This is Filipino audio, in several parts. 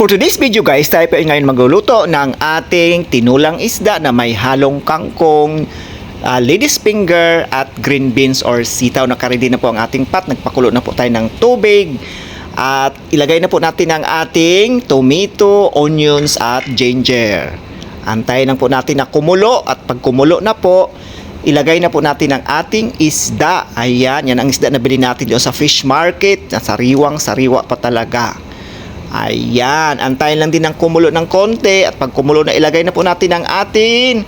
For today's video guys, tayo po ay ngayon magluluto ng ating tinulang isda na may halong kangkong, ah, lady's finger at green beans or sitaw. Nakaready na po ang ating pot. Nagpakulo na po tayo ng tubig. At ilagay na po natin ang ating tomato, onions at ginger. Antayin lang po natin na kumulo at pag kumulo na po, ilagay na po natin ang ating isda. Ayan, yan ang isda na bilhin natin doon sa fish market. Sariwang sariwa pa talaga. Ayan, antayin lang din ng kumulo ng konti at pag kumulo na ilagay na po natin ang ating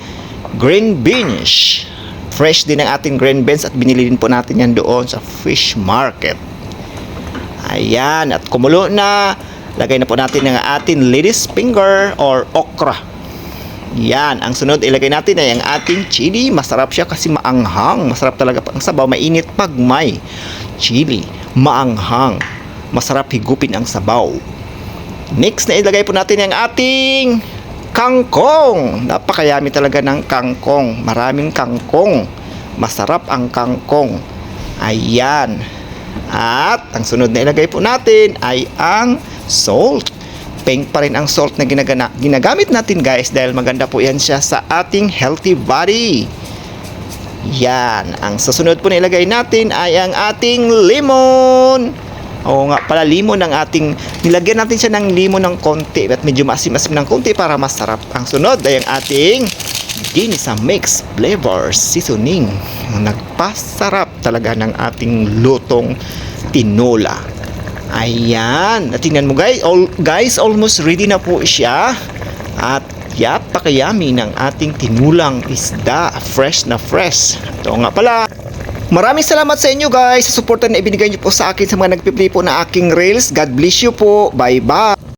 green beans. Fresh din ang ating green beans at binili din po natin yan doon sa fish market. Ayan, at kumulo na. Lagay na po natin ang ating lady's finger or okra. Yan, ang sunod ilagay natin ay ang ating chili. Masarap siya kasi maanghang. Masarap talaga pang sabaw. Mainit pag may chili. Maanghang. Masarap higupin ang sabaw. Next na ilagay po natin ang ating kangkong. Napakayami talaga ng kangkong. Maraming kangkong. Masarap ang kangkong. Ayan. At ang sunod na ilagay po natin ay ang salt. Pink pa rin ang salt na ginagana, ginagamit natin guys dahil maganda po yan siya sa ating healthy body. Yan. Ang susunod po na ilagay natin ay ang ating lemon. Oo nga pala, limon ng ating, nilagyan natin siya ng limon ng konti at medyo masim-masim ng konti para masarap. Ang sunod ay ang ating ginisa mix flavor seasoning. Nagpasarap talaga ng ating lutong tinola. Ayan. Tingnan mo guys, all, guys, almost ready na po siya. At yapakayami ng ating tinulang isda. Fresh na fresh. Ito nga pala. Maraming salamat sa inyo guys sa suporta na ibinigay niyo po sa akin sa mga nagpiplay po na aking reels. God bless you po. Bye-bye.